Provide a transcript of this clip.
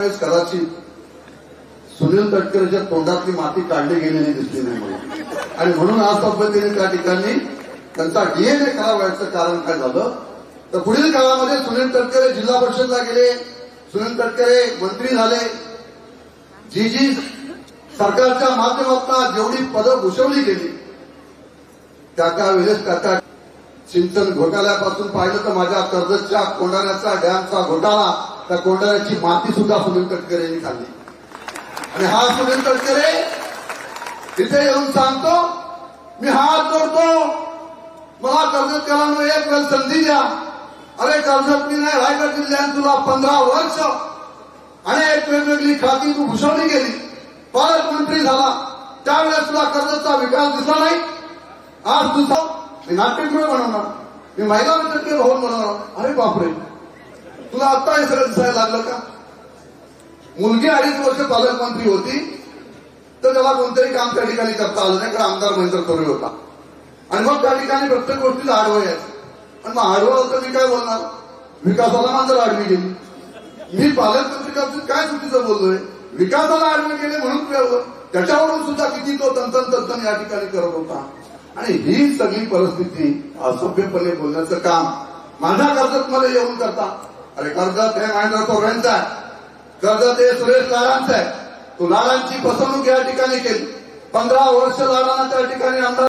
त्यावेळेस कदाचित सुनील तटकरेच्या तोंडातली माती काढली गेलेली दिसली नाही मला. आणि म्हणून आज पद्धतीने त्या ठिकाणी त्यांचा डीएनए खराब व्हायचं कारण काय झालं? तर पुढील काळामध्ये सुनील तटकरे जिल्हा परिषदला गेले. सुनील तटकरे मंत्री झाले. जी जी सरकारच्या माध्यमातून जेवढी पदं भूषवली गेली त्या त्या वेळेस त्या त्या सिंचन घोटाळ्यापासून पाहिलं तर माझ्या कर्जतच्या कोंढाण्याचा डॅमचा घोटाळा त्या गोंडाची माती सुद्धा सुनील तटकरे यांनी खाल्ली. आणि हा सुनील तटकरे तिथे येऊन सांगतो मी हात जोडतो. मला कर्जतकरांना एक वेळ संधी द्या. अरे कर्जत मी नाही रायगड जिल्ह्यात तुला पंधरा वर्ष अनेक वेगवेगळी खाती तू घुसवली गेली. पालकमंत्री झाला. त्यावेळेस तुला कर्जतचा विकास दिसला नाही. आज तुझा मी नाट्यगृह बनवणार. मी महिला विद्यार्थी भवन बनवणार. अरे बापरे. तुला आता हे सगळं दिसायला लागलं का? मुलगी अडीच वर्ष पालकमंत्री होती तर त्याला कोणतंही काम त्या ठिकाणी करता आलं नाही कारण आमदार महेंद्र तोरे होता. आणि मग त्या ठिकाणी प्रत्येक गोष्टीला आडवं यायचं. आणि मग आडवं तर मी काय बोलणार? विकासाला माझं आडवी गेली. मी पालकमंत्री बाबतीत काय चुकीचं बोललोय विकासाला आडवे गेले म्हणून मिळवलं त्याच्यावरून सुद्धा किती तो तंतन तंतन या ठिकाणी करत होता. आणि ही सगळी परिस्थिती असभ्यपणे बोलण्याचं काम माझ्या कर्जत मला येऊन करता. अरे कर्जत हे महेंद्र तोरेंचं आहे. कर्जत हे सुरेश लाडांचं आहे. तो लाडांची फसवणूक या ठिकाणी केली. पंधरा वर्ष लाडांना त्या ठिकाणी आमदार